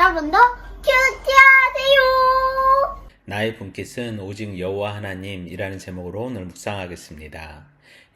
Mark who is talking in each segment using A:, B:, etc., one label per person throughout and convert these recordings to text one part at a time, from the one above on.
A: 여러분도 큐티하세요.
B: 나의 분깃은 오직 여호와 하나님이라는 제목으로 오늘 묵상하겠습니다.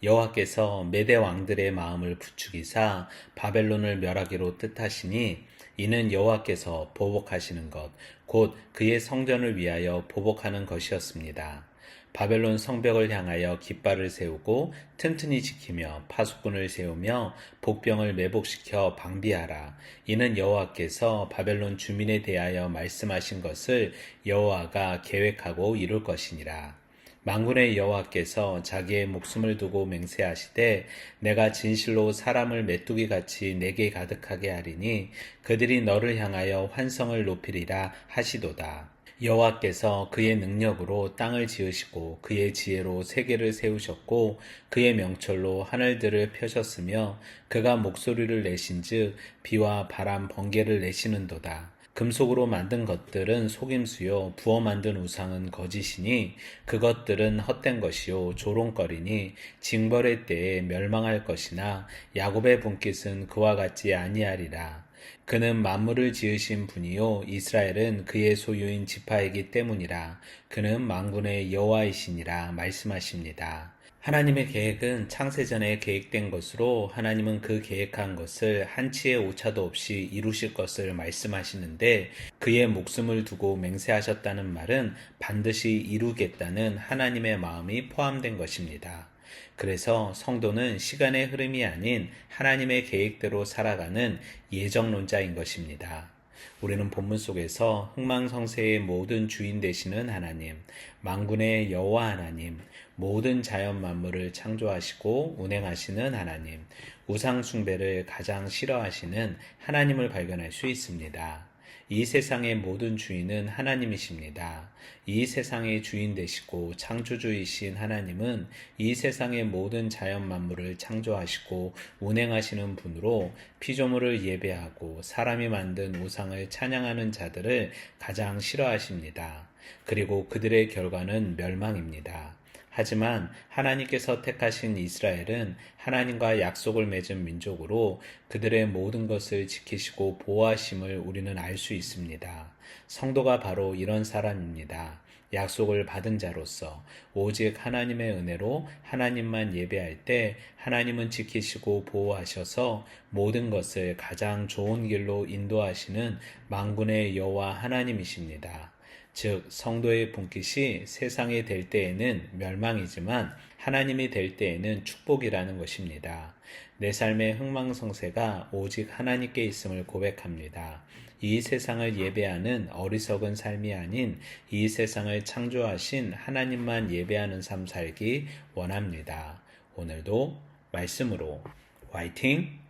B: 여호와께서 메대 왕들의 마음을 부추기사 바벨론을 멸하기로 뜻하시니 이는 여호와께서 보복하시는 것, 곧 그의 성전을 위하여 보복하는 것이었습니다. 바벨론 성벽을 향하여 깃발을 세우고 튼튼히 지키며 파수꾼을 세우며 복병을 매복시켜 방비하라. 이는 여호와께서 바벨론 주민에 대하여 말씀하신 것을 여호와가 계획하고 이룰 것이니라. 망군의 여호와께서 자기의 목숨을 두고 맹세하시되 내가 진실로 사람을 메뚜기 같이 내게 가득하게 하리니 그들이 너를 향하여 환성을 높이리라 하시도다. 여호와께서 그의 능력으로 땅을 지으시고 그의 지혜로 세계를 세우셨고 그의 명철로 하늘들을 펴셨으며 그가 목소리를 내신즉 비와 바람 번개를 내시는도다. 금속으로 만든 것들은 속임수요 부어 만든 우상은 거짓이니 그것들은 헛된 것이요 조롱거리니 징벌의 때에 멸망할 것이나 야곱의 분깃은 그와 같지 아니하리라. 그는 만물을 지으신 분이요 이스라엘은 그의 소유인 지파이기 때문이라 그는 만군의 여호와이시니라 말씀하십니다. 하나님의 계획은 창세전에 계획된 것으로 하나님은 그 계획한 것을 한치의 오차도 없이 이루실 것을 말씀하시는데 그의 목숨을 두고 맹세하셨다는 말은 반드시 이루겠다는 하나님의 마음이 포함된 것입니다. 그래서 성도는 시간의 흐름이 아닌 하나님의 계획대로 살아가는 예정론자인 것입니다. 우리는 본문 속에서 흥망성쇠의 모든 주인 되시는 하나님, 만군의 여호와 하나님, 모든 자연 만물을 창조하시고 운행하시는 하나님, 우상 숭배를 가장 싫어하시는 하나님을 발견할 수 있습니다. 이 세상의 모든 주인은 하나님이십니다. 이 세상의 주인 되시고 창조주이신 하나님은 이 세상의 모든 자연 만물을 창조하시고 운행하시는 분으로 피조물을 예배하고 사람이 만든 우상을 찬양하는 자들을 가장 싫어하십니다. 그리고 그들의 결과는 멸망입니다. 하지만 하나님께서 택하신 이스라엘은 하나님과 약속을 맺은 민족으로 그들의 모든 것을 지키시고 보호하심을 우리는 알 수 있습니다. 성도가 바로 이런 사람입니다. 약속을 받은 자로서 오직 하나님의 은혜로 하나님만 예배할 때 하나님은 지키시고 보호하셔서 모든 것을 가장 좋은 길로 인도하시는 만군의 여호와 하나님이십니다. 즉 성도의 본깃이 세상에 될 때에는 멸망이지만 하나님이 될 때에는 축복이라는 것입니다. 내 삶의 흥망성쇠가 오직 하나님께 있음을 고백합니다. 이 세상을 예배하는 어리석은 삶이 아닌 이 세상을 창조하신 하나님만 예배하는 삶 살기 원합니다. 오늘도 말씀으로 화이팅!